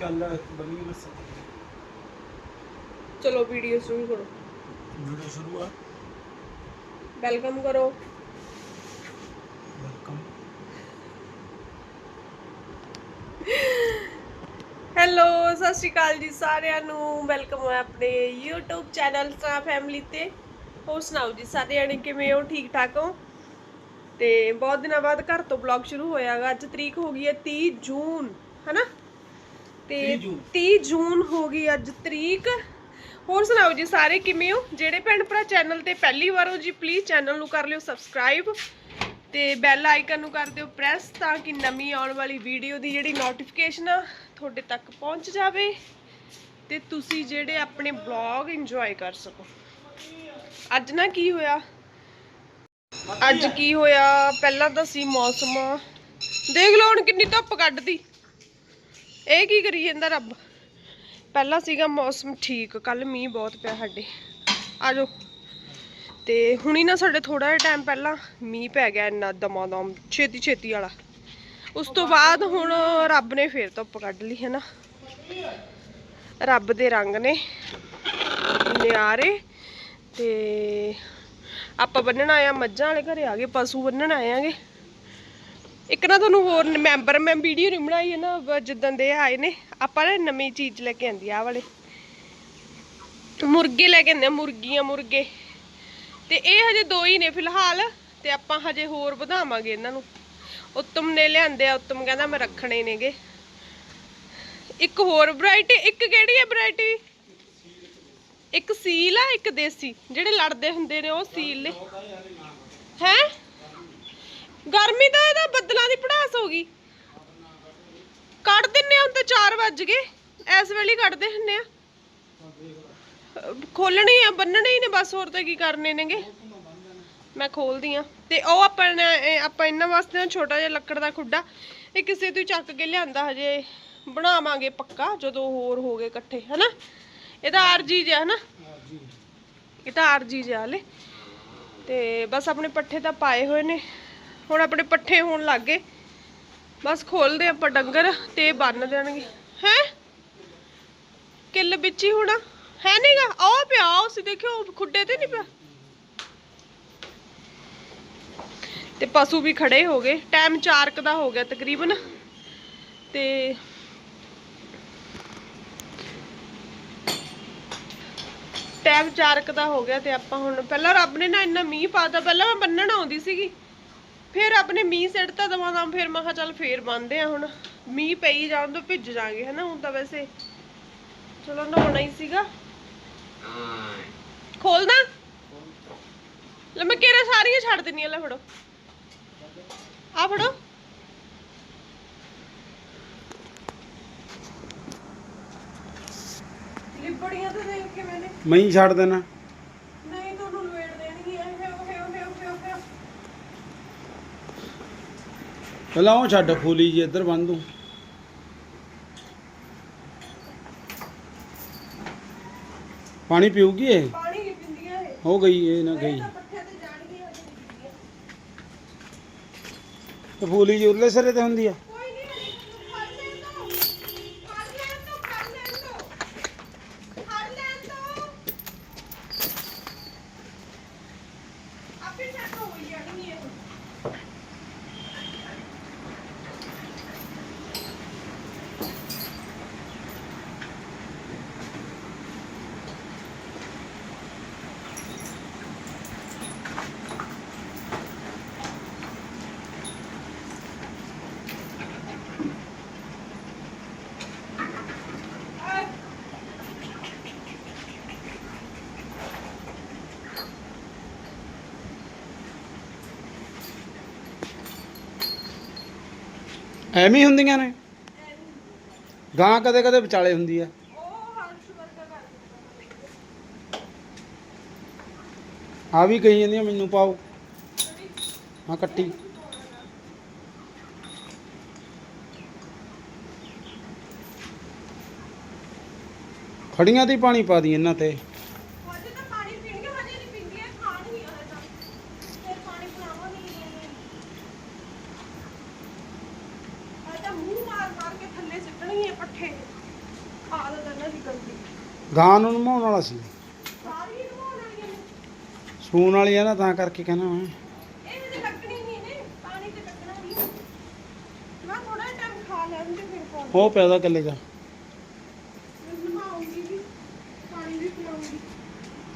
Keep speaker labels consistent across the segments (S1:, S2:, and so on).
S1: ਚੱਲ ਬਣੀ ਬਸ।
S2: ਚਲੋ ਵੀਡੀਓ ਸ਼ੁਰੂ ਕਰੋ।
S1: ਵੀਡੀਓ ਸ਼ੁਰੂ ਆ।
S2: ਵੈਲਕਮ ਕਰੋ।
S1: ਵੈਲਕਮ
S2: ਹੈਲੋ ਸਤਿ ਸ਼੍ਰੀ ਅਕਾਲ ਜੀ ਸਾਰਿਆਂ ਨੂੰ। ਵੈਲਕਮ ਹੈ ਆਪਣੇ YouTube ਚੈਨਲ ਸਟਾਰ ਫੈਮਿਲੀ ਤੇ। ਹੋਰ ਸੁਣਾਓ ਜੀ ਸਾਰੇ ਜਣੇ ਕਿਵੇਂ ਹੋ? ਠੀਕ ਠਾਕ ਹੋ? ਤੇ ਬਹੁਤ ਦਿਨਾਂ ਬਾਅਦ ਘਰ ਤੋਂ ਵਲੌਗ ਸ਼ੁਰੂ ਹੋਇਆਗਾ ਅੱਜ ਤਰੀਕ ਹੋ ਗਈ ਹੈ 30 ਜੂਨ ਹਨਾ? ਤੇ
S1: 30 ਜੂਨ।
S2: 30 ਜੂਨ ਹੋ ਗਈ ਅੱਜ ਤਰੀਕ। ਹੋਰ ਸੁਣਾਓ ਜੀ ਸਾਰੇ ਕਿਵੇਂ ਹੋ? ਜਿਹੜੇ ਭੈਣ ਭਰਾ ਚੈਨਲ ਤੇ ਪਹਿਲੀ ਵਾਰ ਹੋ ਜੀ ਪਲੀਜ਼ ਚੈਨਲ ਨੂੰ ਕਰ ਲਿਓ ਸਬਸਕ੍ਰਾਈਬ ਤੇ ਬੈਲ ਆਈਕਨ ਨੂੰ ਕਰ ਦਿਓ ਪ੍ਰੈਸ ਤਾਂ ਕਿ ਨਵੀਂ ਆਉਣ ਵਾਲੀ ਵੀਡੀਓ ਦੀ ਜਿਹੜੀ ਨੋਟੀਫਿਕੇਸ਼ਨ ਆ ਤੁਹਾਡੇ ਤੱਕ ਪਹੁੰਚ ਜਾਵੇ ਤੇ ਤੁਸੀਂ ਜਿਹੜੇ ਆਪਣੇ ਬਲੌਗ ਇੰਜੋਏ ਕਰ ਸਕੋ। ਅੱਜ ਨਾ ਕੀ ਹੋਇਆ? ਅੱਜ ਕੀ ਹੋਇਆ? ਪਹਿਲਾਂ ਤਾਂ ਸੀ ਮੌਸਮ। ਦੇਖ ਲਓ ਹੁਣ ਕਿੰਨੀ ਧੁੱਪ ਕੱਢਦੀ। ਇਹ ਕੀ ਕਰੀ ਜਾਂਦਾ ਰੱਬ? ਪਹਿਲਾਂ ਸੀਗਾ ਮੌਸਮ ਠੀਕ ਕੱਲ ਮੀਂਹ ਬਹੁਤ ਪਿਆ ਸਾਡੇ। ਆ ਜਾਓ। ਤੇ ਹੁਣੀ ਨਾ ਸਾਡੇ ਥੋੜਾ ਜਿਹਾ ਟਾਈਮ ਪਹਿਲਾਂ ਮੀਂਹ ਪੈ ਗਿਆ ਇੰਨਾ ਦਮਾਦਮ ਛੇਤੀ ਛੇਤੀ ਵਾਲਾ। ਉਸ ਤੋਂ ਬਾਅਦ ਹੁਣ ਰੱਬ ਨੇ ਫੇਰ ਧੁੱਪ ਕੱਢ ਲਈ ਹੈ ਨਾ ਰੱਬ ਦੇ ਰੰਗ ਨੇ, ਨਿਆਰੇ ਤੇ ਆਪਾਂ ਬੰਨਣ ਆਇਆ ਮੱਝਾਂ ਵਾਲੇ ਘਰੇ ਆ ਗਏ, ਪਸ਼ੂ ਬੰਨਣ ਆਏ ਆਂਗੇ। ਇੱਕ ਨਾ ਤੁਹਾਨੂੰ ਹੋਰ ਮੈਂਬਰ, ਮੈਂ ਵੀਡੀਓ ਨਹੀਂ ਬਣਾਈ ਹੈ ਨਾ ਬ- ਦੇ ਆਏ ਨੇ, ਆਪਾਂ ਨਾ ਨਵੀਂ ਚੀਜ਼ ਲੈ ਕੇ ਆਂਦੀ ਆ ਵਾਲੇ। ਮੁਰਗੇ ਲੈ ਕੇ ਆਂਦੇ ਮੁਰਗੀਆਂ, ਮੁਰਗੇ। ਤੇ ਇਹ ਹਜੇ ਦੋ ਹੀ ਨੇ ਫਿਲਹਾਲ, ਤੇ ਆਪਾਂ ਹਜੇ ਹੋਰ ਵਧਾਵਾਂਗੇ ਇਹਨਾਂ ਨੂੰ। ਉੱਤਮ ਨੇ ਲਿਆਂਦੇ ਆ, ਉੱਤਮ ਕਹਿੰਦਾ ਮੈਂ ਰੱਖਣੇ ਨੇਗੇ। ਇੱਕ ਹੋਰ ਵੈਰਾਈਟੀ ਇੱਕ ਕਿਹੜੀ ਹੈ ਵੈਰਾਈਟੀ ਇੱਕ ਸੀਲ ਆ, ਇੱਕ ਦੇਸੀ। ਜਿਹੜੇ ਲੜਦੇ ਹੁੰਦੇ ਨੇ, ਉਹ ਸੀਲ ਨੇ। ਹੈ? ਗਰਮੀ ਤਾਂ ਇਹਦਾ ਬੱਦਲਾਂ ਦੀ ਪੜਾਸ ਹੋ ਗਈ। ਕੱਢ ਦਿੰਨੇ ਹੁਣ ਤਾਂ 4 ਵੱਜ ਗਏ। ਇਸ ਵੇਲੇ ਹੀ ਕੱਢਦੇ ਹੁੰਨੇ ਆ। ਖੋਲਣੇ ਆ, ਬੰਨਣੇ ਹੀ ਨੇ, ਬਸ ਹੋਰ ਤਾਂ ਕੀ ਕਰਨੇ ਨੇਗੇ। ਮੈਂ ਖੋਲਦੀ ਆ। ਤੇ ਉਹ ਆਪਾਂ ਆਪਾਂ ਇਹਨਾਂ ਵਾਸਤੇ ਛੋਟਾ ਜਿਹਾ ਲੱਕੜ ਦਾ ਖੁੱਡਾ। ਇਹ ਕਿਸੇ ਤੋਂ ਚੱਕ ਕੇ ਲਿਆਂਦਾ, ਹਜੇ ਬਣਾਵਾਂਗੇ ਪੱਕਾ, ਜਦੋਂ ਹੋਰ ਹੋ ਗਏ ਇਕੱਠੇ, ਹਨਾ। ਇਹਦਾ ਆਰਜੀ ਜਿਹਾ, ਹਨਾ। ਇਹ ਤਾਂ ਆਰਜੀ ਜਿਹਾ ਹਲੇ। ਤੇ ਬਸ ਆਪਣੇ ਪੱਠੇ ਤਾਂ ਪਾਏ ਹੋਏ ਨੇ। ਹੁਣ ਆਪਣੇ ਪੱਠੇ ਹੋਣ ਲੱਗ ਗਏ। ਬਸ ਖੋਲਦੇ ਆਪਾਂ ਡੰਗਰ ਤੇ ਬੰਨ ਦੇਣਗੇ। ਹੈ? ਕਿੱਲ ਵਿੱਚ ਹੀ ਹੋਣਾ। ਹੈ ਨਹੀਂਗਾ ਆਹ ਪਿਆ ਉਸ ਦੇਖਿਓ ਖੁੱਡੇ ਤੇ ਨਹੀਂ ਪਿਆ। ਤੇ ਪਸ਼ੂ ਵੀ ਖੜੇ ਹੋ ਗਏ। ਟਾਈਮ 4 ਕ ਦਾ ਹੋ ਗਿਆ ਤਕਰੀਬਨ। ਤੇ ਟਾਈਮ 4 ਕ ਦਾ ਹੋ ਗਿਆ ਤੇ ਆਪਾਂ ਹੁਣ, ਪਹਿਲਾਂ ਰੱਬ ਨੇ ਨਾ ਇੰਨਾ ਮੀਂਹ ਪਾਤਾ, ਪਹਿਲਾਂ ਮੈਂ ਬੰਨਣ ਆਉਂਦੀ ਸੀਗੀ। ਫਿਰ ਨੇ ਮੀਂਹ ਸਿੱਟਤਾ ਦਵਾ ਦਮ ਫਿਰ ਮੈਂ ਕਿਹਾ ਚੱਲ ਫੇਰ ਬੰਨਦੇ ਆ ਹੁਣ। ਮੀਂਹ ਪਈ ਜਾਣ ਤੋਂ ਭਿੱਜ ਜਾਾਂਗੇ ਹਨਾ ਹੁਣ ਤਾਂ ਵੈਸੇ ਚਲੋ ਨਹਾਉਣਾ ਹੀ ਸੀਗਾ। ਖੋਲਦਾ ਲੈ ਮੈਂ ਕਿਹੜਾ ਸਾਰੀਆਂ ਛੱਡ ਦਿੰਨੀ ਆ ਲੈ ਫੜੋ। ਆ ਫੜੋ। ਲਿਬੜੀਆਂ ਤਾਂ ਦੇਖ ਕੇ ਮੈਨੇ
S1: ਮੈਂ ਹੀ ਛੱਡ ਦੇਣਾ
S2: ਨਹੀਂ ਤੁਹਾਨੂੰ ਲਵੇੜ ਦੇਣਗੀ ਇਹ ਹੈ ਉਹ ਹੈ ਉਹ ਹੈ ਉਹ ਹੈ, ਉਹ ਹੈ
S1: ਪਹਿਲਾਂ ਉਹ ਛੱਡ ਫੂਲੀ ਜੀ ਇੱਧਰ ਬੰਨ ਦੂੰ। ਪਾਣੀ ਪੀਊਗੀ ਇਹ?
S2: ਪਾਣੀ ਨਹੀਂ ਪਿੰਦੀਆਂ ਇਹ।
S1: ਹੋ ਗਈ ਇਹ ਨਾ ਗਈ।
S2: ਤਾਂ ਪੱਠੇ ਤੇ ਜਾਣਗੀ ਹਜੇ ਨਹੀਂ ਪੀਂਦੀਆਂ।
S1: ਤੇ ਫੂਲੀ ਜੀ ਉਰਲੇ ਸਿਰੇ ਤੇ ਹੁੰਦੀ ਆ
S2: ਕੋਈ ਨਹੀਂ ਫੜ ਲੈਣ ਦੋ ਫੜ ਲੈਣ ਦੋ ਫੜ ਲੈਣ ਦੋ ਫੜ ਲੈਣ ਦੋ ਆਪੇ ਸੈੱਟ ਹੋ ਜਾਣੀ ਇਹ
S1: ਐਵੇਂ ਹੀ ਹੁੰਦੀਆਂ ਨੇ। ਗਾਂ ਕਦੇ ਕਦੇ ਵਿਚਾਲੇ ਹੁੰਦੀ ਆ।
S2: ਉਹ
S1: ਆ ਵੀ ਕਹੀ ਜਾਂਦੀਆਂ ਮੈਨੂੰ ਪਾਓ। ਹਾਂ, ਕੱਟੀ। ਖੜੀਆਂ ਤੇ ਪਾਣੀ ਪਾ ਦੀ ਇਹਨਾਂ ਤੇ
S2: ਹਜੇ ਤਾਂ ਪਾਣੀ ਪੀਣਗੇ ਹਜੇ ਨਹੀਂ ਪੀਂਦੀਆਂ ਖਾਣਗੀਆਂ ਹਜੇ ਤਾਂ ਫਿਰ ਪਾਣੀ ਪਿਲਾਵਾਂਗੇ ਇਹਨੂੰ ਹਜੇ ਤਾਂ ਮੂੰਹ ਮਾਰ ਮਾਰ ਕੇ ਥੱਲੇ ਸਿੱਟਣਗੀਆਂ ਪੱਠੇ
S1: ਗਾਂ ਨੂੰ ਨਮਾਉਣ ਵਾਲਾ ਸੀ। ਸੂਣ ਵਾਲੀ ਆ ਨਾ। ਤਾਂ ਕਰਕੇ ਕਹਿੰਦਾ ਮੈਂ। ਉਹ ਪੈਦਾ ਕੱਲੇ ਜਾ।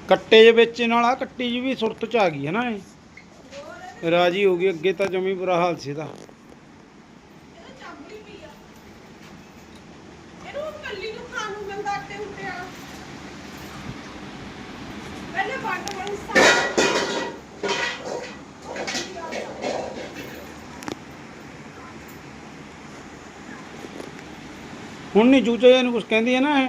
S1: ਕੱਟੇ ਜੇ ਵਿੱਚ ਨਾਲ ਆ ਕੱਟੀ ਜੀ ਵੀ ਸੁਰਤ ਚ ਆ ਗਈ ਹੈ ਨਾ ਇਹ। ਰਾਜੀ ਹੋ ਗਈ ਅੱਗੇ ਤਾਂ ਜਮੀ ਬੁਰਾ ਹਾਲ ਸੀ ਇਹਦਾ
S2: ਇਹਦਾ ਚਾਬੜੀ ਪਈ ਆ ਇਹਨੂੰ ਕੱਲੀ ਨੂੰ ਖਾਣ ਨੂੰ ਮਿਲਦਾ ਆਟੇ ਉੱਤੇ ਆ ਪਹਿਲੇ ਬਾਟਾ ਵਾਲੀ ਸਾਹ
S1: ਹੁਣ ਨਹੀਂ ਚੂਚੇ ਇਹਨੂੰ ਕੁਝ ਕਹਿੰਦੀ ਹੈ ਨਾ ਇਹ।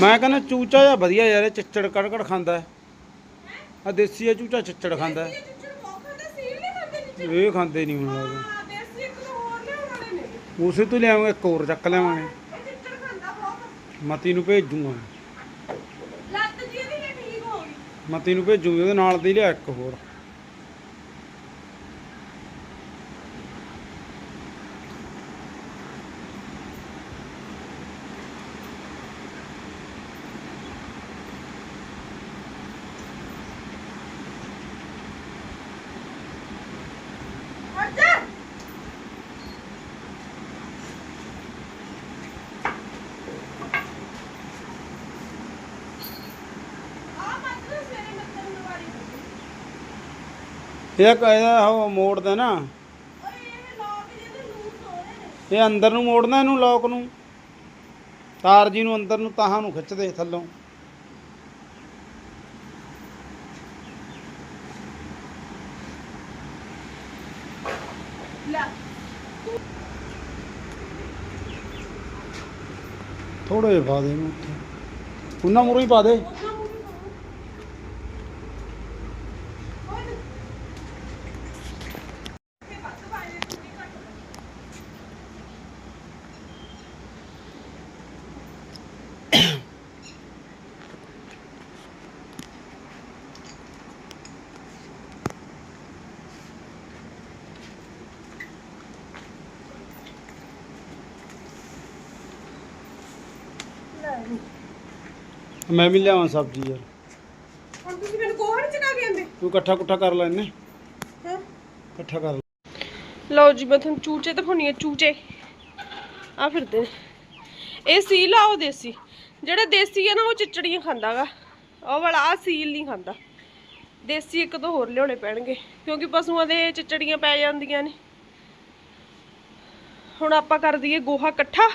S1: ਮੈਂ ਕਹਿੰਦਾ ਚੂਚਾ ਜਿਹਾ ਵਧੀਆ ਯਾਰ ਇਹ ਚਿੱਚੜ ਕੜ ਕੜ ਖਾਂਦਾ ਹੈ। ਆ ਦੇਸੀ ਆ ਚੂਚਾ ਚਿੱਚੜ ਖਾਂਦਾ ਹੈ। ਇਹ ਖਾਂਦੇ ਨਹੀਂ ਹੁਣ।
S2: ਨੇ
S1: ਉਸੇ ਤੋਂ ਲਿਆਵਾਂਗੇ ਇੱਕ ਹੋਰ ਚੱਕ ਲਿਆਵਾਂਗੇ। ਮਤੀ ਨੂੰ ਭੇਜੂਗਾ।
S2: ਲੱਤ ਜੀ ਇਹਦੀ ਠੀਕ ਹੋ ਗਈ।
S1: ਮਤੀ ਨੂੰ ਭੇਜੂਗੇ ਉਹਦੇ ਨਾਲ ਦੀ ਲਿਆ ਇੱਕ ਹੋਰ
S2: ਹਟ ਜਾ ਆ ਮਤਲਬ ਸਵੇਰੇ ਮੱਤਨ ਨਵਾਰੀ
S1: ਇਹ ਕ- ਇਹਦਾ ਉਹ ਮੋੜਦਾ ਨਾ।
S2: ਇਹ ਨੇ
S1: ਅੰਦਰ ਨੂੰ ਮੋੜਨਾ ਇਹਨੂੰ ਲੋਕ ਨੂੰ। ਤਾਰ ਜੀ ਨੂੰ ਅੰਦਰ ਨੂੰ ਤਾਹਾਂ ਨੂੰ ਖਿੱਚਦੇ ਥੱਲੋਂ। ਥੋੜੇ ਜਿਹਾ ਪਾ ਦੇ ਉੱਥੇ। ਉਹਨਾਂ ਮੂਹਰੋਂ ਹੀ ਪਾ ਦੇ
S2: ਉਹਨਾਂ ਮੂੰਹ ਨੂੰ ਓਏ ਤੇ ਬੱਤ ਪਾਏ ਨੇ ਥੋੜੀ ਘੱਟ ਲੈ
S1: ਮੈਂ ਵੀ ਲਿਆਵਾਂ ਸਬਜ਼ੀ ਯਾਰ।
S2: ਹੁਣ ਤੁਸੀਂ ਮੈਨੂੰ ਕੋਹਣ ਚਕਾ ਕੇ ਆਂਦੇ
S1: ਤੂੰ ਇਕੱਠਾ ਕੁੱਠਾ ਕਰ ਲੈ ਇਹਨੇ।
S2: ਹਾਂ?
S1: ਇਕੱਠਾ ਕਰ ਲੈ।
S2: ਲਓ ਜੀ ਮੈਂ ਤੁਹਾਨੂੰ ਚੂਚੇ ਦਿਖਾਉਣੀ ਆ ਚੂਚੇ। ਆ ਫਿਰਦੇ ਨੇ ਇਹ ਸੀਲ ਆ ਉਹ ਦੇਸੀ। ਜਿਹੜਾ ਦੇਸੀ ਆ ਨਾ ਉਹ ਚਿਚੜੀਆਂ ਖਾਂਦਾਗਾ। ਉਹ ਵਾਲਾ ਆ ਸੀਲ ਨਹੀਂ ਖਾਂਦਾ। ਦੇਸੀ ਇੱਕ ਦੋ ਹੋਰ ਲਿਆਉਣੇ ਪੈਣਗੇ ਕਿਉਂਕਿ ਪਸ਼ੂਆਂ ਦੇ ਚਿਚੜੀਆਂ ਪੈ ਜਾਂਦੀਆਂ ਨੇ। ਹੁਣ ਆਪਾਂ ਕਰ ਦਈਏ ਗੋਹਾ ਇਕੱਠਾ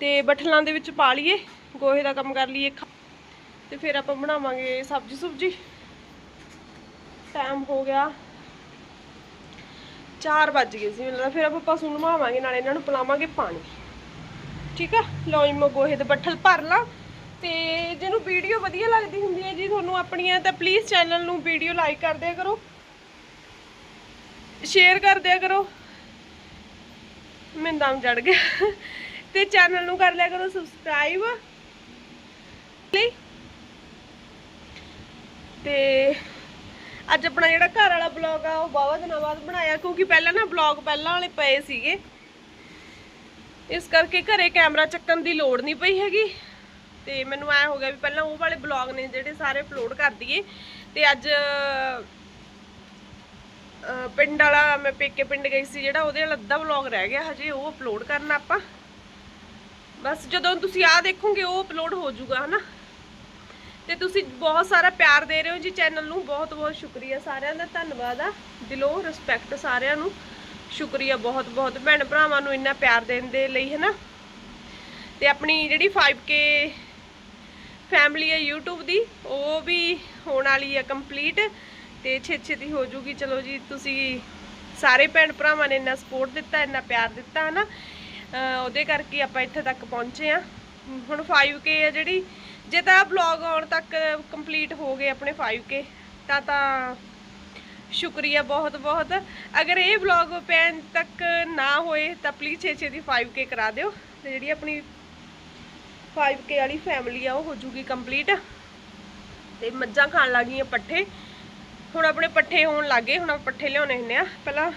S2: ਤੇ ਬਠਲਾਂ ਦੇ ਵਿੱਚ ਪਾ ਲਈਏ। ਗੋਹੇ ਦਾ ਕੰਮ ਕਰ ਲਈਏ ਖਾ- ਤੇ ਫਿਰ ਆਪਾਂ ਬਣਾਵਾਂਗੇ ਸਬਜ਼ੀ ਸੁਬਜੀ। ਟਾਈਮ ਹੋ ਗਿਆ। 4 ਵੱਜ ਗਏ ਸੀ ਮੈਨੂੰ ਫਿਰ ਆਪਾਂ ਪਸ਼ੂ ਨਵਾਵਾਂਗੇ ਨਾਲੇ ਇਹਨਾਂ ਨੂੰ ਪਿਲਾਵਾਂਗੇ ਪਾਣੀ। ਠੀਕ ਆ? ਲਓ ਜੀ, ਮੈਂ ਗੋਹੇ ਦੇ ਬੱਠਲ ਭਰ ਲਾਂ। ਤੇ ਜਿਹਨੂੰ ਵੀਡੀਓ ਵਧੀਆ ਲੱਗਦੀ ਹੁੰਦੀ ਹੈ ਜੀ, ਤੁਹਾਨੂੰ ਆਪਣੀਆਂ ਤਾਂ ਪਲੀਜ਼ ਚੈਨਲ ਨੂੰ ਵੀਡੀਓ ਲਾਈਕ ਕਰ ਦਿਆ ਕਰੋ। ਸ਼ੇਅਰ ਕਰ ਦਿਆ ਕਰੋ। ਮੈਨੂੰ ਦਮ ਚੜ ਗਿਆ। ਤੇ ਚੈਨਲ ਨੂੰ ਕਰ ਲਿਆ ਕਰੋ ਸਬਸਕ੍ਰਾਈਬ ਲਈ। ਤੇ ਅੱਜ ਆਪਣਾ ਜਿਹੜਾ ਘਰ ਵਾਲਾ ਬਲੌਗ ਆ, ਉਹ ਬਾਵਾ ਦਿਨਾਂ ਬਾਅਦ ਬਣਾਇਆ, ਕਿਉਂਕਿ ਪਹਿਲਾਂ ਨਾ ਬਲੌਗ ਪਹਿਲਾਂ ਵਾਲੇ ਪਏ ਸੀਗੇ। ਇਸ ਕਰਕੇ ਘਰੇ ਕੈਮਰਾ ਚੱਕਣ ਦੀ ਲੋੜ ਨਹੀਂ ਪਈ ਹੈਗੀ। ਤੇ ਮੈਨੂੰ ਐ ਹੋ ਗਿਆ ਵੀ ਪਹਿਲਾਂ ਉਹ ਵਾਲੇ ਬਲੌਗ ਨੇ ਜਿਹੜੇ ਸਾਰੇ ਅਪਲੋਡ ਕਰ ਦਈਏ। ਤੇ ਅੱਜ ਪਿੰਡ ਵਾਲਾ, ਮੈਂ ਪੇਕੇ ਪਿੰਡ ਗਈ ਸੀ ਜਿਹੜਾ, ਉਹਦੇ ਵਾਲਾ ਅੱਧਾ ਬਲੌਗ ਰਹਿ ਗਿਆ, ਹਜੇ ਉਹ ਅਪਲੋਡ ਕਰਨਾ ਆਪਾਂ। ਬਸ ਜਦੋਂ ਤੁਸੀਂ ਆ ਦੇਖੋਗੇ, ਉਹ ਅਪਲੋਡ ਹੋ ਜਾਊਗਾ, ਹਨਾ? ਤੇ ਤੁਸੀਂ ਬਹੁਤ ਸਾਰਾ ਪਿਆਰ ਦੇ ਰਹੇ ਹੋ ਜੀ ਚੈਨਲ ਨੂੰ, ਬਹੁਤ ਬਹੁਤ ਸ਼ੁਕਰੀਆ ਸਾਰਿਆਂ ਦਾ, ਧੰਨਵਾਦ ਆ। ਦਿਲੋਂ ਰਿਸਪੈਕਟ ਸਾਰਿਆਂ ਨੂੰ, ਸ਼ੁਕਰੀਆ ਬਹੁਤ ਬਹੁਤ। ਭੈਣ ਭਰਾਵਾਂ ਨੂੰ ਇੰਨਾ ਪਿਆਰ ਦੇਣ ਦੇ ਲਈ ਹੈ ਨਾ ਤੇ ਆਪਣੀ ਜਿਹੜੀ 5K ਫੈਮਿਲੀ ਹੈ YouTube ਦੀ, ਉਹ ਵੀ ਹੋਣ ਵਾਲੀ ਹੈ ਕੰਪਲੀਟ ਤੇ ਛੇਤੀ ਛੇਤੀ ਹੋ ਜੂਗੀ। ਚਲੋ ਜੀ, ਤੁਸੀਂ ਸਾਰੇ ਭੈਣ ਭਰਾਵਾਂ ਨੇ ਇੰਨਾ ਸਪੋਰਟ ਦਿੱਤਾ, ਇੰਨਾ ਪਿਆਰ ਦਿੱਤਾ ਹੈ ਨਾ ਉਹਦੇ ਕਰਕੇ ਆਪਾਂ ਇੱਥੇ ਤੱਕ ਪਹੁੰਚੇ ਆ। ਹੁਣ 5K ਹੈ ਜਿਹੜੀ ਜੇ ਤਾਂ ਬਲੌਗ ਆਉਣ ਤੱਕ ਕੰਪਲੀਟ ਹੋ ਗਏ ਆਪਣੇ 5K ਤਾਂ ਤਾਂ ਸ਼ੁਕਰੀਆ ਬਹੁਤ ਬਹੁਤ। ਅਗਰ ਇਹ ਵਲੌਗ ਪੈਣ ਤੱਕ ਨਾ ਹੋਏ, ਤਾਂ ਪਲੀਜ਼ ਛੇ ਛੇ ਦੀ 5k ਕਰਾ ਦਿਓ। ਤੇ ਜਿਹੜੀ ਆਪਣੀ 5k ਵਾਲੀ ਫੈਮਿਲੀ ਆ, ਉਹ ਹੋ ਜੂਗੀ ਕੰਪਲੀਟ ਤੇ ਮੱਝਾਂ ਖਾਣ ਲੱਗੀਆਂ ਪੱਠੇ। ਹੁਣ ਆਪਣੇ ਪੱਠੇ ਹੋਣ ਲੱਗੇ, ਹੁਣ ਆਪਾਂ ਪੱਠੇ ਲਿਆਉਣੇ ਹੁੰਦੇ ਆ। ਪਹਿਲਾਂ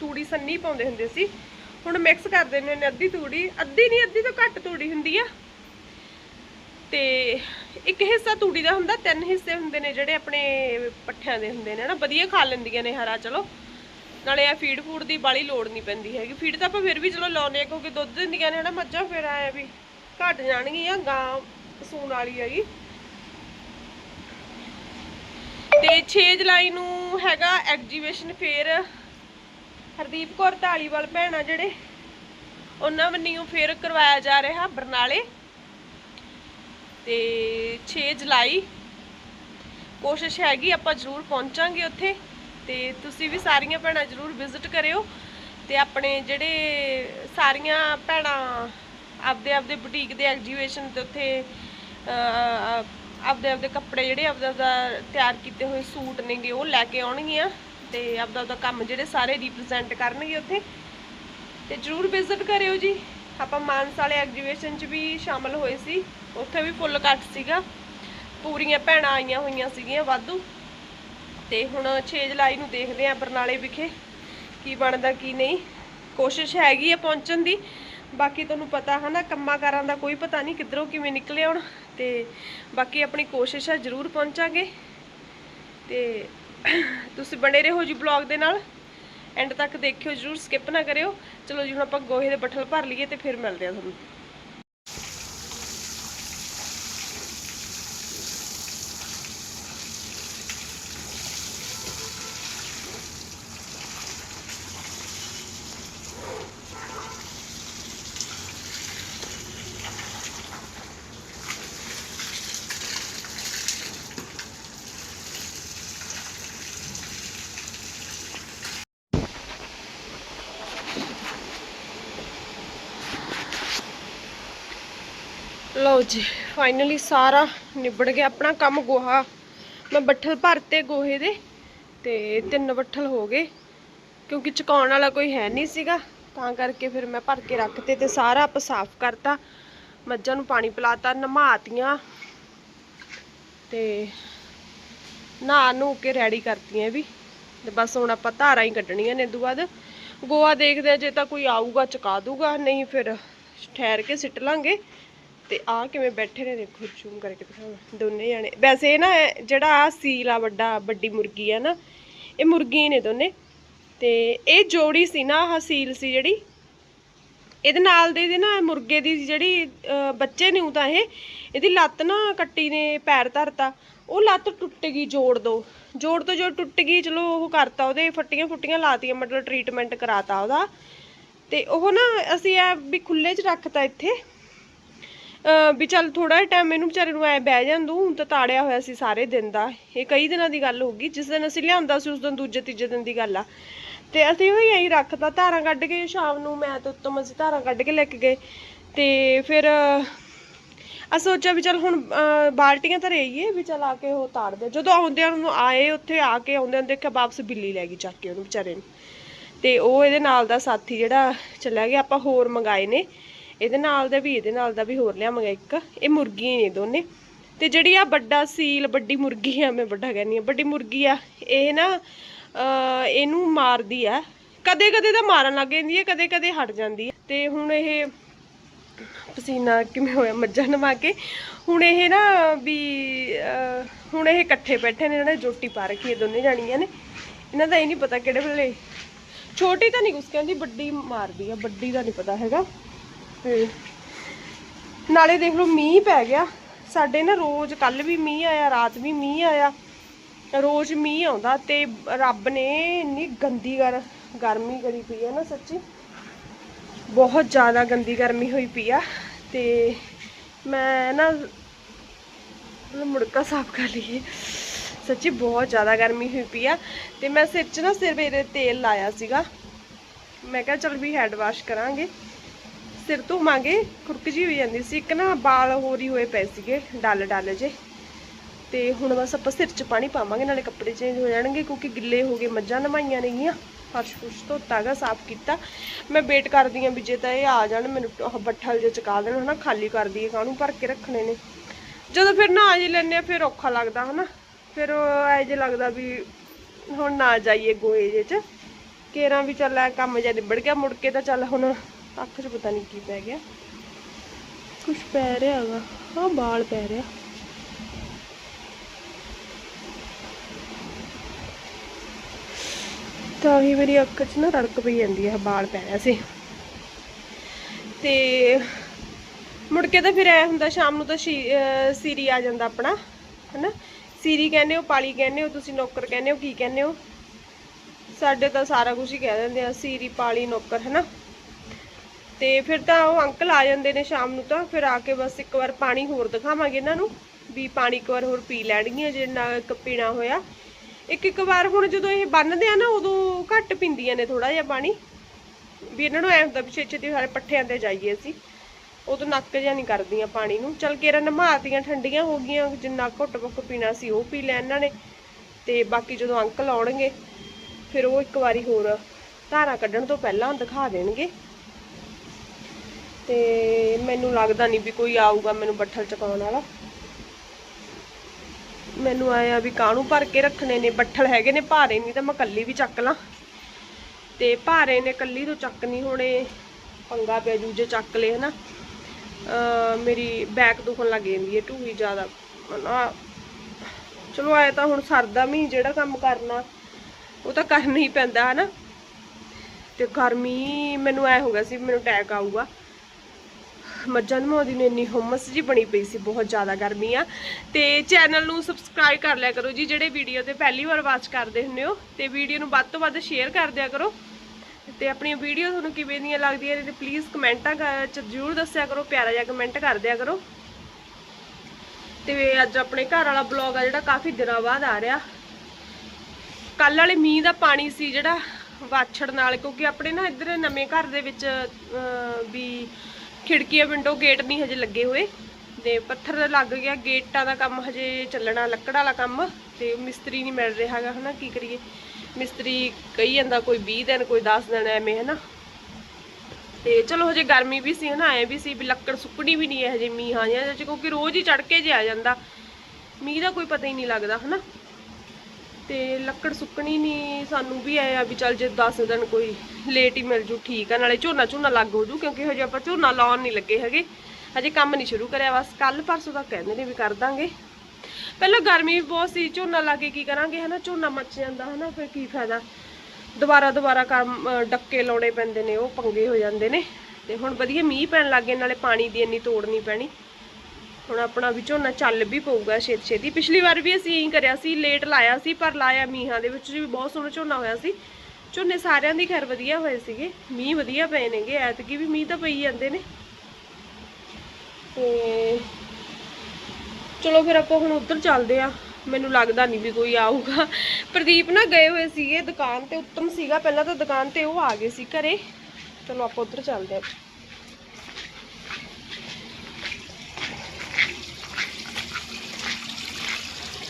S2: ਤੂੜੀ ਸੰਨੀ ਪਾਉਂਦੇ ਹੁੰਦੇ ਸੀ। ਹੁਣ ਮਿਕਸ ਕਰ ਦਿੰਦੇ ਨੇ ਅੱਧੀ ਤੂੜੀ। ਅੱਧੀ ਨਹੀਂ, ਅੱਧੀ ਤੋਂ ਘੱਟ ਤੂੜੀ ਹੁੰਦੀ ਆ। ਤੇ ਇੱਕ ਹਿੱਸਾ ਤੂੜੀ ਦਾ ਹੁੰਦਾ, ਤਿੰਨ ਹਿੱਸੇ ਹੁੰਦੇ ਨੇ ਜਿਹੜੇ ਆਪਣੇ ਪੱਠਿਆਂ ਦੇ ਹੁੰਦੇ ਨੇ ਨਾ, ਵਧੀਆ ਖਾ ਲੈਂਦੀਆਂ ਨੇ ਹਰਾ, ਚਲੋ। ਨਾਲੇ ਆ ਫੀਡ ਫੂਡ ਦੀ ਬਾਲੀ ਲੋੜ ਨਹੀਂ ਪੈਂਦੀ ਹੈਗੀ। ਫੀਡ ਤਾਂ ਆਪਾਂ ਫਿਰ ਵੀ ਚਲੋ ਲਾਉਨੇ ਆ ਕਿਉਂਕਿ ਦੁੱਧ ਦਿੰਦੀਆਂ ਨੇ ਨਾ ਮੱਝਾਂ, ਫਿਰ ਆਇਆ ਵੀ ਘਟ ਜਾਣਗੀਆਂ, ਗਾਂ ਸੂਣ ਵਾਲੀ ਹੈਗੀ। ਤੇ 6 ਜੁਲਾਈ ਨੂੰ ਹੈਗਾ ਐਗਜੀਬਿਸ਼ਨ ਫੇਰ ਹਰਦੀਪ ਕੌਰ ਢਾਲੀਵਾਲ ਭੈਣਾਂ ਜਿਹੜੇ, ਉਹਨਾਂ ਵੱਲੋਂ ਫੇਰ ਕਰਵਾਇਆ ਜਾ ਰਿਹਾ ਬਰਨਾਲੇ। ਤੇ 6 ਜੁਲਾਈ ਕੋਸ਼ਿਸ਼ ਹੈਗੀ, ਆਪਾਂ ਜ਼ਰੂਰ ਪਹੁੰਚਾਂਗੇ ਉੱਥੇ। ਤੇ ਤੁਸੀਂ ਵੀ ਸਾਰੀਆਂ ਭੈਣਾਂ ਜ਼ਰੂਰ ਵਿਜ਼ਿਟ ਕਰਿਓ। ਤੇ ਆਪਣੇ ਜਿਹੜੇ ਸਾਰੀਆਂ ਭੈਣਾਂ ਆਪਦੇ ਆਪਦੇ ਬੁਟੀਕ ਦੇ ਐਗਜੀਬਿਸ਼ਨ ਤੇ ਉੱਥੇ ਆਪਦੇ ਆਪਦੇ ਕੱਪੜੇ ਜਿਹੜੇ ਆਪਦਾ ਆਪਦਾ ਤਿਆਰ ਕੀਤੇ ਹੋਏ ਸੂਟ ਨੇਗੇ, ਉਹ ਲੈ ਕੇ ਆਉਣਗੀਆਂ। ਤੇ ਆਪਦਾ ਆਪਦਾ ਕੰਮ ਜਿਹੜੇ ਸਾਰੇ ਰਿਪਰੈਜ਼ੈਂਟ ਕਰਨਗੇ ਉੱਥੇ। ਤੇ ਜਰੂਰ ਵਿਜ਼ਿਟ ਕਰਿਓ ਜੀ। ਆਪਾਂ ਮਾਨਸ ਵਾਲੇ ਐਗਜੀਬਿਸ਼ਨ 'ਚ ਵੀ ਸ਼ਾਮਲ ਹੋਏ ਸੀ। ਉੱਥੇ ਵੀ ਫੁੱਲ ਕੱਟ ਸੀਗਾ। ਪੂਰੀਆਂ ਭੈਣਾਂ ਆਈਆਂ ਹੋਈਆਂ ਸੀਗੀਆਂ ਵਾਧੂ। ਤੇ ਹੁਣ 6 ਜੁਲਾਈ ਨੂੰ ਦੇਖਦੇ ਆਂ ਬਰਨਾਲੇ ਵਿਖੇ ਕੀ ਬਣਦਾ, ਕੀ ਨਹੀਂ। ਕੋਸ਼ਿਸ਼ ਹੈਗੀ ਆ ਪਹੁੰਚਣ ਦੀ। ਬਾਕੀ ਤੁਹਾਨੂੰ ਪਤਾ ਹੈ ਨਾ ਕੰਮਾਂ ਕਾਰਾਂ ਦਾ ਕੋਈ ਪਤਾ ਨਹੀਂ ਕਿੱਧਰੋਂ ਕਿਵੇਂ ਨਿਕਲੇ ਹੁਣ ਤੇ ਬਾਕੀ ਆਪਣੀ ਕੋਸ਼ਿਸ਼ ਹੈ ਜ਼ਰੂਰ ਪਹੁੰਚਾਂਗੇ। ਤੇ ਤੁਸੀਂ ਬਣੇ ਰਹੋ ਜੀ ਬਲੌਗ ਦੇ ਨਾਲ। ਐਂਡ ਤੱਕ ਦੇਖਿਓ, ਜਰੂਰ ਸਕਿਪ ਨਾ ਕਰਿਓ। ਚਲੋ ਜੀ, ਹੁਣ ਆਪਾਂ ਗੋਹੇ ਦੇ ਬੱਠਲ ਭਰ ਲਈਏ ਤੇ ਫਿਰ ਮਿਲਦੇ ਆ ਤੁਹਾਨੂੰ। ਲਓ ਜੀ ਫਾਈਨਲੀ ਸਾਰਾ ਨਿਬੜ ਗਿਆ ਆਪਣਾ ਕੰਮ ਗੋਹਾ। ਮੈਂ ਬੱਠਲ ਭਰਤੇ ਗੋਹੇ ਦੇ ਤੇ ਤਿੰਨ ਬੱਠਲ ਹੋ ਗਏ, ਕਿਉਂਕਿ ਚੁਕਾਉਣ ਵਾਲਾ ਕੋਈ ਹੈ ਨਹੀਂ ਸੀਗਾ। ਤਾਂ ਕਰਕੇ ਫਿਰ ਮੈਂ ਭਰ ਕੇ ਰੱਖਤੇ ਤੇ ਸਾਰਾ ਆਪ ਸਾਫ਼ ਕਰਤਾ। ਮੱਝਾਂ ਨੂੰ ਪਾਣੀ ਪਿਲਾਤਾ, ਨਮਾਤੀਆਂ ਤੇ ਨਹਾ ਨੂੰ ਕੇ ਰੈਡੀ ਕਰਤੀਆਂ ਵੀ। ਤੇ ਬਸ ਹੁਣ ਆਪਾਂ ਧਾਰਾਂ ਹੀ ਕੱਢਣੀਆਂ ਨੇ ਇਹ ਬਾਅਦ ਗੋਆ ਦੇਖਦੇ ਆ, ਜੇ ਤਾਂ ਕੋਈ ਆਊਗਾ ਚੁਕਾ ਦੂਗਾ, ਨਹੀਂ ਫਿਰ ਠਹਿਰ ਕੇ ਸਿੱਟ ਲਾਂਗੇ। ਤੇ ਆ ਕਿਵੇਂ ਬੈਠੇ ਨੇ ਦੇਖੋ ਜ਼ੂਮ ਕਰਕੇ ਦਿਖਾਵਾਂ ਦੋਨੇ ਜਾਣੇ। ਵੈਸੇ ਇਹ ਨਾ, ਜਿਹੜਾ ਆ ਸੀਲ ਆ ਵੱਡਾ, ਵੱਡੀ ਮੁਰਗੀ ਆ ਨਾ, ਇਹ ਮੁਰਗੀ ਨੇ ਦੋਨੇ। ਤੇ ਇਹ ਜੋੜੀ ਸੀ ਨਾ, ਆਹ ਸੀਲ ਸੀ ਜਿਹੜੀ, ਇਹਦੇ ਨਾਲ ਦੇ ਇਹਦੇ ਨਾ, ਮੁਰਗੇ ਦੀ ਜਿਹੜੀ ਬੱਚੇ ਨੇ ਉਹ ਤਾਂ ਇਹ, ਇਹਦੀ ਲੱਤ ਨਾ ਕੱਟੀ ਨੇ, ਪੈਰ ਧਰਤਾ। ਉਹ ਲੱਤ ਟੁੱਟ ਗਈ ਜੋੜ ਦੋ ਜੋੜ ਤੋਂ ਜੋ ਟੁੱਟ ਗਈ, ਚਲੋ ਉਹ ਕਰਤਾ ਉਹਦੇ, ਫੱਟੀਆਂ ਫੁੱਟੀਆਂ ਲਾਤੀਆਂ, ਮਤਲਬ ਟ੍ਰੀਟਮੈਂਟ ਕਰਾਤਾ ਉਹਦਾ। ਤੇ ਉਹ ਨਾ, ਅਸੀਂ ਐ ਵੀ ਖੁੱਲੇ 'ਚ ਰੱਖਤਾ ਇੱਥੇ। ਵੀ ਚੱਲ ਥੋੜਾ ਟਾਈਮ ਇਹਨੂੰ ਵਿਚਾਰੇ ਨੂੰ ਐ ਬਹਿ ਜਾਂਦੂ ਹੁਣ ਤਾਂ ਤਾੜਿਆ ਹੋਇਆ ਸੀ ਸਾਰੇ ਦਿਨ ਦਾ। ਇਹ ਕਈ ਦਿਨਾਂ ਦੀ ਗੱਲ ਹੋ ਗਈ, ਜਿਸ ਦਿਨ ਅਸੀਂ ਲਿਆਂਦਾ ਸੀ ਉਸ ਦਿਨ ਦੂਜੇ ਤੀਜੇ ਦਿਨ ਦੀ ਗੱਲ ਆ। ਤੇ ਅਸੀਂ ਵੀ ਐਂ ਰੱਖਤਾ, ਧਾਰਾਂ ਕੱਢ ਕੇ ਸ਼ਾਮ ਨੂੰ ਮੈਂ ਤੇ ਉੱਤਮ ਅਸੀਂ ਧਾਰਾਂ ਕੱਢ ਕੇ ਲੈ ਕੇ ਗਏ। ਤੇ ਫਿਰ ਅਸੀਂ ਸੋਚਿਆ ਵੀ ਚੱਲ ਹੁਣ ਬਾਲਟੀਆਂ ਤਾਂ ਰਹੀਏ ਵੀ ਚੱਲ ਆ ਕੇ ਉਹ ਤਾੜ ਦੇ ਜਦੋਂ ਆਉਂਦਿਆਂ ਨੂੰ ਆਏ ਉੱਥੇ, ਆ ਕੇ ਆਉਂਦਿਆਂ ਨੂੰ ਦੇਖਿਆ ਵਾਪਸ ਬਿੱਲੀ ਲੈ ਗਈ ਚੱਕ ਕੇ ਉਹਨੂੰ ਵਿਚਾਰੇ ਨੂੰ। ਤੇ ਉਹ ਇਹਦੇ ਨਾਲ ਦਾ ਸਾਥੀ ਜਿਹੜਾ ਚੱਲਿਆ ਗਿਆ, ਆਪਾਂ ਹੋਰ ਮੰਗਾਏ ਨੇ। ਇਹਦੇ ਨਾਲ ਦਾ ਵੀ, ਇਹਦੇ ਨਾਲ ਦਾ ਵੀ ਹੋਰ ਲਿਆਵਾਂਗੇ ਇੱਕ। ਇਹ ਮੁਰਗੀ ਨੇ ਦੋਨੇ। ਤੇ ਜਿਹੜੀ ਆ ਵੱਡਾ ਸੀਲ, ਵੱਡੀ ਮੁਰਗੀ ਆ, ਮੈਂ ਵੱਡਾ ਕਹਿੰਦੀ ਆ ਵੱਡੀ ਮੁਰਗੀ ਆ, ਇਹ ਨਾ ਇਹਨੂੰ ਮਾਰਦੀ ਆ। ਕਦੇ ਕਦੇ ਤਾਂ ਮਾਰਨ ਲੱਗ ਜਾਂਦੀ ਹੈ ਕਦੇ ਕਦੇ ਹਟ ਜਾਂਦੀ ਹੈ ਤੇ ਹੁਣ ਇਹ ਪਸੀਨਾ ਕਿਵੇਂ ਹੋਇਆ, ਮੱਝਾਂ ਨਵਾ ਕੇ। ਹੁਣ ਇਹ ਨਾ ਵੀ ਹੁਣ ਇਹ ਇਕੱਠੇ ਬੈਠੇ ਨੇ ਜਿਹੜੇ ਜੋਟੀ ਪਾ ਰੱਖੀ ਹੈ ਦੋਨੇ ਜਾਣੀਆਂ ਨੇ। ਇਹਨਾਂ ਦਾ ਇਹ ਨਹੀਂ ਪਤਾ ਕਿਹੜੇ ਵੇਲੇ। ਛੋਟੀ ਤਾਂ ਨਹੀਂ ਕੁਛ ਕਹਿੰਦੀ, ਵੱਡੀ ਮਾਰਦੀ ਆ, ਵੱਡੀ ਦਾ ਨਹੀਂ ਪਤਾ ਹੈਗਾ। ਤੇ ਨਾਲੇ ਦੇਖ ਲਓ ਮੀਂਹ ਪੈ ਗਿਆ। ਸਾਡੇ ਨਾ ਰੋਜ਼ ਕੱਲ ਵੀ ਮੀਂਹ ਆਇਆ, ਰਾਤ ਵੀ ਮੀਂਹ ਆਇਆ। ਰੋਜ਼ ਮੀਂਹ ਆਉਂਦਾ ਤੇ ਰੱਬ ਨੇ ਇੰਨੀ ਗੰਦੀ ਗਰ, ਗਰਮੀ ਕਰੀ ਪਈ ਹੈ ਨਾ ਸੱਚੀ। ਬਹੁਤ ਜ਼ਿਆਦਾ ਗੰਦੀ ਗਰਮੀ ਹੋਈ ਪਈ ਆ ਤੇ ਮੈਂ ਨਾ ਮੁੜਕਾ ਸਾਫ਼ ਕਰ ਲਈਏ। ਸੱਚੀ ਬਹੁਤ ਜ਼ਿਆਦਾ ਗਰਮੀ ਹੋਈ ਪਈ ਆ ਤੇ ਮੈਂ ਸਿਰ 'ਚ ਨਾ ਸਿਰ ਮੇਰੇ ਤੇਲ ਲਾਇਆ ਸੀਗਾ। ਮੈਂ ਕਿਹਾ ਚਲ ਵੀ ਹੈਡ ਵਾਸ਼ ਕਰਾਂਗੇ। ਸਿਰ ਧੋਵਾਂਗੇ, ਖੁਰਕ ਜੀ ਹੋਈ ਜਾਂਦੀ ਸੀ। ਇੱਕ ਨਾ ਵਾਲ ਹੋਰ ਹੀ ਹੋਏ ਪਏ ਸੀਗੇ, ਡੱਲ ਡੱਲ ਜੇ ਤੇ ਹੁਣ ਬਸ ਆਪਾਂ ਸਿਰ 'ਚ ਪਾਣੀ ਪਾਵਾਂਗੇ, ਨਾਲੇ ਕੱਪੜੇ ਚੇਂਜ ਹੋ ਜਾਣਗੇ, ਕਿਉਂਕਿ ਗਿੱਲੇ ਹੋ ਗਏ, ਮੱਝਾਂ ਨਮਾਈਆਂ ਨੇਗੀਆਂ ਫਰਸ਼ ਫੁਰਸ਼ ਧੋਤਾ ਗਾ, ਸਾਫ਼ ਕੀਤਾ। ਮੈਂ ਵੇਟ ਕਰਦੀ ਆਂ ਵੀ ਜੇ ਤਾਂ ਇਹ ਆ ਜਾਣ, ਮੈਨੂੰ ਆਹ ਬੱਠਲ ਜੇ ਚਕਾ ਦੇਣ, ਹਨਾ, ਖਾਲੀ ਕਰ ਦਈਏ ਕਾਹਨੂੰ ਭਰ ਕੇ ਰੱਖਣੇ ਨੇ। ਜਦੋਂ ਫਿਰ ਨਾ ਜੀ ਲੈਨੇ ਆ, ਫਿਰ ਔਖਾ ਲੱਗਦਾ, ਹਨਾ। ਫਿਰ ਐ ਜੇ ਲੱਗਦਾ ਵੀ ਹੁਣ ਨਾ ਜਾਈਏ ਗੋਏ ਜੇ ਚ। ਕੇਰਾਂ ਵੀ ਚੱਲ ਐ ਕੰਮ ਜਿਹਾ ਨਿਬੜ ਗਿਆ, ਮੁੜ ਕੇ ਤਾਂ ਚੱਲ ਹੁਣ ਅੱਖ 'ਚ ਪਤਾ ਨਹੀਂ ਕੀ ਪੈ ਗਿਆ। ਕੁਛ ਪੈ ਰਿਹਾ ਹੈਗਾ। ਹਾਂ ਬਾਲ ਪੈ ਰਿਹਾ। ਤਾਂ ਹੀ ਮੇਰੀ ਅੱਖ 'ਚ ਨਾ ਰੜਕ ਪਈ ਜਾਂਦੀ ਹੈ ਬਾਲ ਪੈ ਰਿਹਾ ਸੀ। ਤੇ ਮੁੜ ਕੇ ਤਾਂ ਫਿਰ ਐ ਹੁੰਦਾ, ਸ਼ਾਮ ਨੂੰ ਤਾਂ ਸ਼ੀ- ਸੀਰੀ ਆ ਜਾਂਦਾ ਆਪਣਾ, ਹਨਾ? ਸੀਰੀ ਕਹਿੰਦੇ ਹੋ, ਪਾਲੀ ਕਹਿੰਦੇ ਹੋ, ਤੁਸੀਂ ਨੌਕਰ ਕਹਿੰਦੇ ਹੋ, ਕੀ ਕਹਿੰਦੇ ਹੋ? ਸਾਡੇ ਤਾਂ ਸਾਰਾ ਕੁਝ ਹੀ ਕਹਿ ਦਿੰਦੇ ਆ, ਸੀਰੀ, ਪਾਲੀ, ਨੌਕਰ, ਹਨਾ? ਤੇ ਫਿਰ ਤਾਂ ਉਹ ਅੰਕਲ ਆ ਜਾਂਦੇ ਨੇ ਸ਼ਾਮ ਨੂੰ ਤਾਂ, ਫਿਰ ਆ ਕੇ ਬਸ ਇੱਕ ਵਾਰ ਪਾਣੀ ਹੋਰ ਦਿਖਾਵਾਂਗੇ ਇਹਨਾਂ ਨੂੰ, ਵੀ ਪਾਣੀ ਇੱਕ ਵਾਰ ਹੋਰ ਪੀ ਲੈਣਗੀਆਂ ਜਿੰਨਾ ਇੱਕ ਪੀਣਾ ਹੋਇਆ। ਇੱਕ ਇੱਕ ਵਾਰ ਹੁਣ ਜਦੋਂ ਇਹ ਬੰਨਦੇ ਆ ਨਾ, ਉਦੋਂ ਘੱਟ ਪੀਂਦੀਆਂ ਨੇ ਥੋੜਾ ਜਿਹਾ ਪਾਣੀ। ਵੀ ਇਹਨਾਂ ਨੂੰ ਐ ਹੁੰਦਾ ਵੀ ਛੇ ਛੇਤੀ ਸਾਰੇ ਪੱਠਿਆਂ ਤੇ ਜਾਈਏ ਅਸੀਂ। ਉਦੋਂ ਨੱਕ ਜਿਹਾ ਨਹੀਂ ਕਰਦੀਆਂ ਪਾਣੀ ਨੂੰ। ਚਲ ਕੇਰਾ ਨਮਾਤੀਆਂ ਠੰਡੀਆਂ ਹੋ ਗਈਆਂ, ਜਿੰਨਾ ਘੁੱਟ ਪੁੱਕ ਪੀਣਾ ਸੀ ਉਹ ਪੀ ਲੈ ਇਹਨਾਂ ਨੇ। ਤੇ ਬਾਕੀ ਜਦੋਂ ਅੰਕਲ ਆਉਣਗੇ, ਫਿਰ ਉਹ ਇੱਕ ਵਾਰੀ ਹੋਰ ਧਾਰਾਂ ਕੱਢਣ ਤੋਂ ਪਹਿਲਾਂ ਦਿਖਾ ਦੇਣਗੇ। ਤੇ ਮੈਨੂੰ ਲੱਗਦਾ ਨਹੀਂ ਵੀ ਕੋਈ ਆਊਗਾ ਮੈਨੂੰ ਬੱਠਲ ਚਕਾਉਣ ਵਾਲਾ। ਮੈਨੂੰ ਆਇਆ ਵੀ ਕਾਹਨੂੰ ਭਰ ਕੇ ਰੱਖਣੇ ਨੇ, ਬੱਠਲ ਹੈਗੇ ਨੇ, ਭਾਰੇ ਨਹੀਂ ਤਾਂ ਮੈਂ ਕੱਲੀ ਵੀ ਚੱਕ ਲਾਂ। ਤੇ ਭਾਰੇ ਨੇ ਕੱਲੀ ਤੋਂ ਚੱਕ ਨਹੀਂ ਹੋਣੇ, ਪੰਗਾ ਪੈ ਜੂ ਜੇ ਚੱਕ ਲਏ ਹਨਾ। ਅਹ ਮੇਰੀ ਬੈਕ ਦੁਖਣ ਲੱਗ ਜਾਂਦੀ ਹੈ ਢੂਹੀ ਜ਼ਿਆਦਾ। ਹਨਾ ਚਲੋ ਆਏ ਤਾਂ ਹੁਣ ਸਰਦਾ ਵੀ ਜਿਹੜਾ ਕੰਮ ਕਰਨਾ, ਉਹ ਤਾਂ ਕਰਨਾ ਹੀ ਪੈਂਦਾ, ਹਨਾ। ਤੇ ਗਰਮੀ ਮੈਨੂੰ ਐ ਹੋ ਗਿਆ ਸੀ ਮੈਨੂੰ ਅਟੈਕ ਆਊਗਾ। ਮੱਝਾਂ ਨਮਾਉਂਦੀ ਨੇ ਇੰਨੀ ਹੁਮਸ ਜੀ ਬਣੀ ਪਈ ਸੀ, ਬਹੁਤ ਜ਼ਿਆਦਾ ਗਰਮੀ ਆ। ਤੇ ਚੈਨਲ ਨੂੰ ਸਬਸਕ੍ਰਾਈਬ ਕਰ ਲਿਆ ਕਰੋ ਜੀ, ਜਿਹੜੇ ਵੀਡੀਓ ਤੇ ਪਹਿਲੀ ਵਾਰ ਵਾਚ ਕਰਦੇ ਹੁੰਦੇ ਹੋ, ਤੇ ਵੀਡੀਓ ਨੂੰ ਵੱਧ ਤੋਂ ਵੱਧ ਸ਼ੇਅਰ ਕਰ ਦਿਆ ਕਰੋ। ਤੇ ਆਪਣੀਆਂ ਵੀਡੀਓ ਤੁਹਾਨੂੰ ਕਿਵੇਂ ਦੀਆਂ ਲੱਗਦੀਆਂ ਨੇ, ਤੇ ਪਲੀਜ਼ ਕਮੈਂਟਾਂ ਕ- ਚ ਜ਼ਰੂਰ ਦੱਸਿਆ ਕਰੋ, ਪਿਆਰਾ ਜਿਹਾ ਕਮੈਂਟ ਕਰ ਦਿਆ ਕਰੋ। ਤੇ ਅੱਜ ਆਪਣੇ ਘਰ ਵਾਲਾ ਬਲੌਗ ਆ, ਜਿਹੜਾ ਕਾਫੀ ਦਿਨਾਂ ਬਾਅਦ ਆ ਰਿਹਾ। ਕੱਲ ਵਾਲੇ ਮੀਂਹ ਦਾ ਪਾਣੀ ਸੀ ਜਿਹੜਾ ਵਾਛੜ ਨਾਲ, ਕਿਉਂਕਿ ਆਪਣੇ ਨਾ ਇੱਧਰ ਨਵੇਂ ਘਰ ਦੇ ਵਿੱਚ ਵੀ ਖਿੜਕੀਆਂ ਵਿੰਡੋ ਗੇਟ ਨਹੀਂ ਹਜੇ ਲੱਗੇ ਹੋਏ। ਤੇ ਪੱਥਰ ਲੱਗ ਗਿਆ ਗੇਟਾਂ ਦਾ ਕੰਮ ਹਜੇ ਚੱਲਣਾ, ਲੱਕੜ ਵਾਲਾ ਕੰਮ। ਤੇ ਮਿਸਤਰੀ ਨਹੀਂ ਮਿਲ ਰਿਹਾ ਹੈਗਾ, ਹਨਾ, ਕੀ ਕਰੀਏ? ਮਿਸਤਰੀ ਕਹੀ ਜਾਂਦਾ ਕੋਈ 20 ਦਿਨ, ਕੋਈ 10 ਦਿਨ ਐਵੇਂ, ਹਨਾ। ਤੇ ਚਲੋ ਹਜੇ ਗਰਮੀ ਵੀ ਸੀ, ਹਨਾ, ਐ ਵੀ ਸੀ ਵੀ ਲੱਕੜ ਸੁੱਕਣੀ ਵੀ ਨਹੀਂ ਹੈ ਹਜੇ ਮੀਂਹ ਆ ਜਾਂ ਕਿਉਂਕਿ ਰੋਜ਼ ਹੀ ਚੜ ਕੇ ਜੇ ਆ ਜਾਂਦਾ। ਮੀਂਹ ਦਾ ਕੋਈ ਪਤਾ ਹੀ ਨਹੀਂ ਲੱਗਦਾ, ਹਨਾ। ਤੇ ਲੱਕੜ ਸੁੱਕਣੀ ਨਹੀਂ ਸਾਨੂੰ ਵੀ ਆਇਆ ਆ ਵੀ ਚੱਲ ਜੇ 10 ਦਿਨ ਕੋਈ ਲੇਟ ਹੀ ਮਿਲ ਜੂ, ਠੀਕ ਆ, ਨਾਲੇ ਝੋਨਾ ਝੋਨਾ ਲੱਗ ਹੋ ਜੂ, ਕਿਉਂਕਿ ਹਜੇ ਆਪਾਂ ਝੋਨਾ ਲਾਉਣ ਨਹੀਂ ਲੱਗੇ ਹੈਗੇ। ਹਜੇ ਕੰਮ ਨਹੀਂ ਸ਼ੁਰੂ ਕਰਿਆ, ਬਸ ਕੱਲ ਪਰਸੋਂ ਤੱਕ ਕਹਿੰਦੇ ਨੇ ਵੀ ਕਰ ਦਾਂਗੇ। ਪਹਿਲਾਂ ਗਰਮੀ ਵੀ ਬਹੁਤ ਸੀ, ਝੋਨਾ ਲਾ ਕੇ ਕੀ ਕਰਾਂਗੇ, ਹਨਾ, ਝੋਨਾ ਮੱਚ ਜਾਂਦਾ, ਹਨਾ, ਫਿਰ ਕੀ ਫਾਇਦਾ? ਦੁਬਾਰਾ ਦੁਬਾਰਾ ਕੰਮ ਡੱਕੇ ਲਾਉਣੇ ਪੈਂਦੇ ਨੇ, ਉਹ ਪੰਗੇ ਹੋ ਜਾਂਦੇ ਨੇ। ਤੇ ਹੁਣ ਵਧੀਆ ਮੀਂਹ ਪੈਣ ਲੱਗ ਗਏ, ਨਾਲੇ ਪਾਣੀ ਦੀ ਇੰਨੀ ਤੋੜ ਨਹੀਂ ਪੈਣੀ। ਹੁਣ ਆਪਣਾ ਵੀ ਝੋਨਾ ਚੱਲ ਵੀ ਪਊਗਾ ਛੇਤੀ ਛੇਤੀ। ਪਿਛਲੀ ਵਾਰ ਵੀ ਅਸੀਂ ਇਹੀ ਕਰਿਆ ਸੀ ਲੇਟ ਲਾਇਆ ਸੀ, ਪਰ ਲਾਇਆ ਮੀਂਹਾਂ ਦੇ ਵਿੱਚ ਵੀ ਬਹੁਤ ਸੋਹਣਾ ਝੋਨਾ ਹੋਇਆ ਸੀ। ਝੋਨੇ ਸਾਰਿਆਂ ਦੀ ਖੈਰ ਵਧੀਆ ਹੋਏ ਸੀਗੇ, ਮੀਂਹ ਵਧੀਆ ਪਏ ਨੇਗੇ, ਐਤਕੀ ਵੀ ਮੀਂਹ ਤਾਂ ਪਈ ਜਾਂਦੇ ਨੇ। ਤੇ ਚਲੋ ਫਿਰ ਆਪਾਂ ਹੁਣ ਉੱਧਰ ਚੱਲਦੇ ਆ ਮੈਨੂੰ ਲੱਗਦਾ ਨਹੀਂ ਵੀ ਕੋਈ ਆਊਗਾ। ਪ੍ਰਦੀਪ ਨਾ ਗਏ ਹੋਏ ਸੀਗੇ ਦੁਕਾਨ ਤੇ, ਉੱਤਮ ਸੀਗਾ ਪਹਿਲਾਂ ਤਾਂ ਦੁਕਾਨ ਤੇ, ਉਹ ਆ ਗਏ ਸੀ ਘਰੇ। ਚਲੋ ਆਪਾਂ ਉੱਧਰ ਚੱਲਦੇ ਆ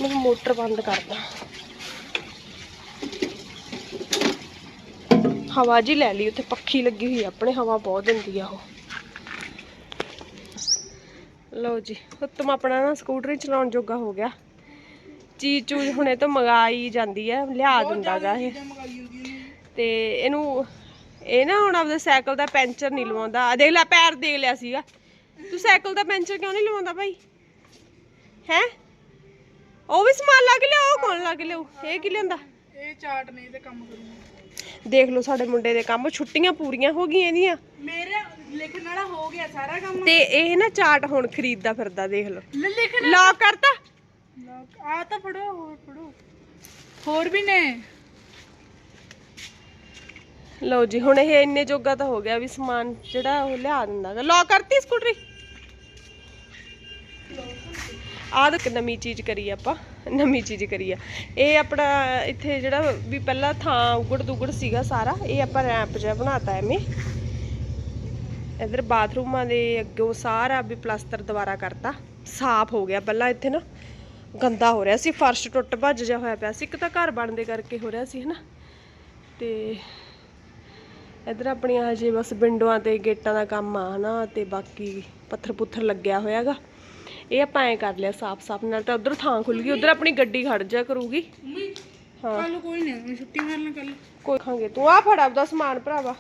S2: ਮੈਂ ਮੋਟਰ ਬੰਦ ਕਰਦਾ ਹਵਾ ਜੀ ਲੈ ਲਈ ਉੱਥੇ ਪੱਖੀ ਲੱਗੀ ਹੋਈ ਆਪਣੇ ਹਵਾ ਬਹੁਤ ਦਿੰਦੀ ਆ ਉਹ। ਲਓ ਜੀ ਉੱਤਮ ਆਪਣਾ ਨਾ ਸਕੂਟਰ ਹੀ ਚਲਾਉਣ ਜੋਗਾ ਹੋ ਗਿਆ। ਚੀਜ਼ ਚੂਜ਼ ਹੁਣੇ ਤੋਂ ਮੰਗਾਈ ਜਾਂਦੀ ਹੈ ਲਿਆ ਦਿੰਦਾਗਾ ਇਹ। ਤੇ ਇਹਨੂੰ ਇਹ ਨਾ ਹੁਣ ਆਪਦੇ ਸਾਈਕਲ ਦਾ ਪੈਂਚਰ ਨਹੀਂ ਲਵਾਉਂਦਾ। ਆ ਦੇਖ ਲੈ ਪੈਰ ਦੇਖ ਲਿਆ ਸੀਗਾ। ਤੂੰ ਸਾਈਕਲ ਦਾ ਪੈਂਚਰ ਕਿਉਂ ਨਹੀਂ ਲਵਾਉਂਦਾ ਭਾਈ? ਹੈ? ਉਹ ਵੀ ਸਮਾਨ ਲੱਗ ਲਿਆ ਉਹ ਕੌਣ ਲੱਗ ਲਿਆ ਇਹ ਕੀ ਲਿਆਂਦਾ?
S3: ਇਹ ਚਾਟ ਨਹੀਂ ਤੇ ਕੰਮ ਕਰੂੰਗਾ।
S2: ਦੇਖ ਲਓ ਸਾਡੇ ਮੁੰਡੇ ਦੇ ਕੰਮ ਛੁੱਟੀਆਂ ਪੂਰੀਆਂ ਹੋ ਗਈਆਂ ਇਹਦੀਆਂ।
S3: ਮੇਰਾ ਲਿਖਣ ਵਾਲਾ ਹੋ ਗਿਆ ਸਾਰਾ ਕੰਮ।
S2: ਤੇ ਇਹ ਨਾ ਚਾਟ ਹੁਣ ਖਰੀਦਦਾ ਫਿਰਦਾ ਦੇਖ ਲਓ।
S3: ਲੈ
S2: ਲੌਕ ਕਰਤਾ?
S3: ਆ ਤਾਂ ਪੜੋ ਹੋਰ ਪੜੋ ਹੋਰ ਵੀ ਨੇ?
S2: ਲਓ ਜੀ ਹੁਣ ਇਹ ਇੰਨੇ ਜੋਗਾ ਤਾਂ ਹੋ ਗਿਆ ਵੀ ਸਮਾਨ ਜਿਹੜਾ ਉਹ ਲਿਆ ਦਿੰਦਾਗਾ ਲੌਕ ਕਰਤੀ ਸਕੂਟਰੀ? ਆਹ ਦੇਖ ਨਵੀਂ ਚੀਜ਼ ਕਰੀ ਆਪਾਂ, ਨਵੀਂ ਚੀਜ਼ ਕਰੀ ਆ। ਇਹ ਆਪਣਾ ਇੱਥੇ ਜਿਹੜਾ ਵੀ ਪਹਿਲਾਂ ਥਾਂ ਉਗੜ ਦੁਗੜ ਸੀਗਾ ਸਾਰਾ, ਇਹ ਆਪਾਂ ਰੈਂਪ ਜਿਹਾ ਬਣਾਤਾ ਐਵੇਂ। ਇਧਰ ਬਾਥਰੂਮਾਂ ਦੇ ਅੱਗੋਂ ਸਾਰਾ ਵੀ ਪਲਾਸਟਰ ਦੁਬਾਰਾ ਕਰਤਾ। ਸਾਫ਼ ਹੋ ਗਿਆ ਪਹਿਲਾਂ ਇੱਥੇ ਨਾ, ਗੰਦਾ ਹੋ ਰਿਹਾ ਸੀ, ਫਰਸ਼ ਟੁੱਟ ਭੱਜ ਜਿਹਾ ਹੋਇਆ ਪਿਆ ਸੀ, ਇੱਕ ਤਾਂ ਘਰ ਬਣਦੇ ਕਰਕੇ ਹੋ ਰਿਹਾ ਸੀ, ਹਨਾ। ਤੇ ਇਧਰ ਆਪਣੀਆਂ ਹਜੇ ਬਸ ਵਿੰਡੋਆਂ ਤੇ ਗੇਟਾਂ ਦਾ ਕੰਮ ਆ, ਹਨਾ, ਤੇ ਬਾਕੀ ਪੱਥਰ ਪੁੱਥਰ ਲੱਗਿਆ ਹੋਇਆਗਾ। ਇਹ ਆਪਾਂ ਐ ਕਰ ਲਿਆ ਸਾਫ਼ ਸਾਫ਼ ਨਾਲ ਤਾਂ ਉਧਰ ਥਾਂ ਖੁੱਲ ਗਈ ਉਧਰ ਆਪਣੀ ਗੱਡੀ ਖੜ ਜਾ ਕਰੂਗੀ। ਹਾਂ।
S3: ਕੱਲ ਕੋਈ ਨਹੀਂ ਛੁੱਟੀ ਮਾਰਨਾ ਕੱਲ
S2: ਕੋਈ ਖਾਂਗੇ। ਤੂੰ ਆ ਫੜ ਆਪਦਾ ਸਮਾਨ ਭਰਾਵਾ।